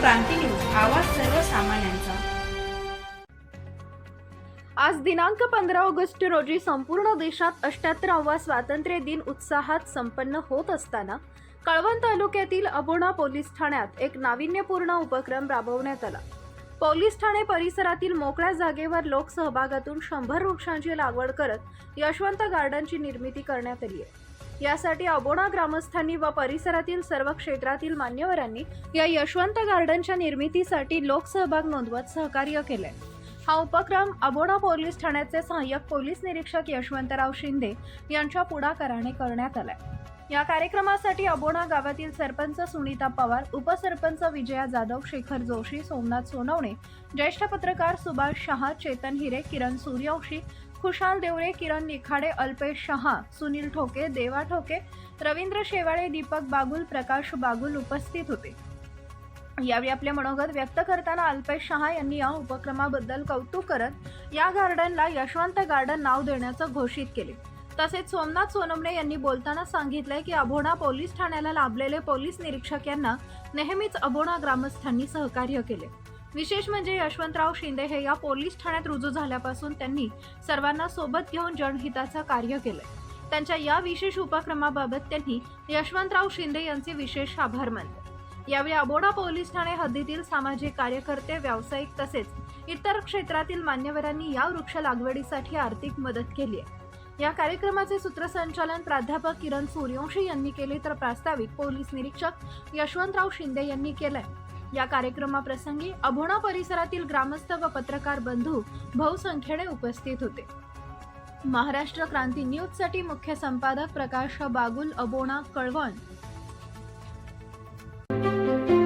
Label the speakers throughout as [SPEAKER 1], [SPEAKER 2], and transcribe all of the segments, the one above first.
[SPEAKER 1] क्रांती news आवाज सर्वसामान्यांचा.
[SPEAKER 2] आज दिनांक पंधरा ऑगस्ट रोजी संपूर्ण देशात अष्ट्याहत्तरावा स्वातंत्र्य दिन उत्साहात संपन्न होत असताना कळवण तालुक्यातील अबोणा पोलीस ठाण्यात एक नाविन्यपूर्ण उपक्रम राबवण्यात आला. पोलीस ठाणे परिसरातील मोकळ्या जागेवर लोकसहभागातून शंभर वृक्षांची लागवड करत यशवंत गार्डनची निर्मिती करण्यात आली आहे. यासाठी अबोणा ग्रामस्थांनी व परिसरातील सर्व क्षेत्रातील मान्यवरांनी या यशवंत गार्डनच्या निर्मितीसाठी लोकसहभाग नोंदवत सहकार्य केले हा उपक्रम अबोडा पोलीस ठाण्याचे सहाय्यक पोलीस निरीक्षक यशवंतराव शिंदे यांच्या पुढाकाराने करण्यात आलाय. या कार्यक्रमासाठी अबोणा गावातील सरपंच सुनीता पवार उपसरपंच विजया जाधव शेखर जोशी सोमनाथ सोनवणे ज्येष्ठ पत्रकार सुभाष शहा चेतन हिरे किरण सूर्यवंशी खुशाल देवरे किरण निखाडे अल्पेश शहा सुनील ठोके देवा ठोके रवींद्र शेवाळे दीपक बागुल प्रकाश बागुल उपस्थित होते. यावेळी आपले मनोगत व्यक्त करताना अल्पेश शहा यांनी या उपक्रमाबद्दल कौतुक करत या गार्डनला यशवंत गार्डन नाव देण्याचं घोषित केले. तसेच सोमनाथ सोनमणे यांनी बोलताना सांगितलंय की अभोणा पोलीस ठाण्याला लाभलेले पोलीस निरीक्षक यांना नेहमीच अभोणा ग्रामस्थांनी सहकार्य केले. विशेष म्हणजे यशवंतराव शिंदे हे या पोलीस ठाण्यात रुजू झाल्यापासून त्यांनी सर्वांना सोबत घेऊन जनहिताचं कार्य केलंय. त्यांच्या या विशेष उपक्रमाबाबत त्यांनी यशवंतराव शिंदे यांचे विशेष आभार मानले. यावेळी अबोडा पोलीस ठाणे हद्दीतील सामाजिक कार्यकर्ते व्यावसायिक तसेच इतर क्षेत्रातील मान्यवरांनी या वृक्ष लागवडीसाठी आर्थिक मदत केली आहे. या कार्यक्रमाचे सूत्रसंचालन प्राध्यापक किरण सूर्यवंशी यांनी केले तर प्रास्ताविक पोलीस निरीक्षक यशवंतराव शिंदे यांनी केलंय. या कार्यक्रमाप्रसंगी अभोणा परिसरातील ग्रामस्थ व पत्रकार बंधू बहुसंख्येने उपस्थित होते. महाराष्ट्र क्रांती न्यूजसाठी मुख्य संपादक प्रकाश बागुल अबोणा कळवण.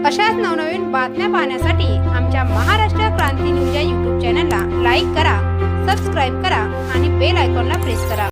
[SPEAKER 3] अशाच नवनवीन बातम्या पाहण्यासाठी आमच्या महाराष्ट्र क्रांती न्यूज या यूट्यूब चॅनलला लाईक करा सबस्क्राईब करा आणि बेल आयकॉनला प्रेस करा.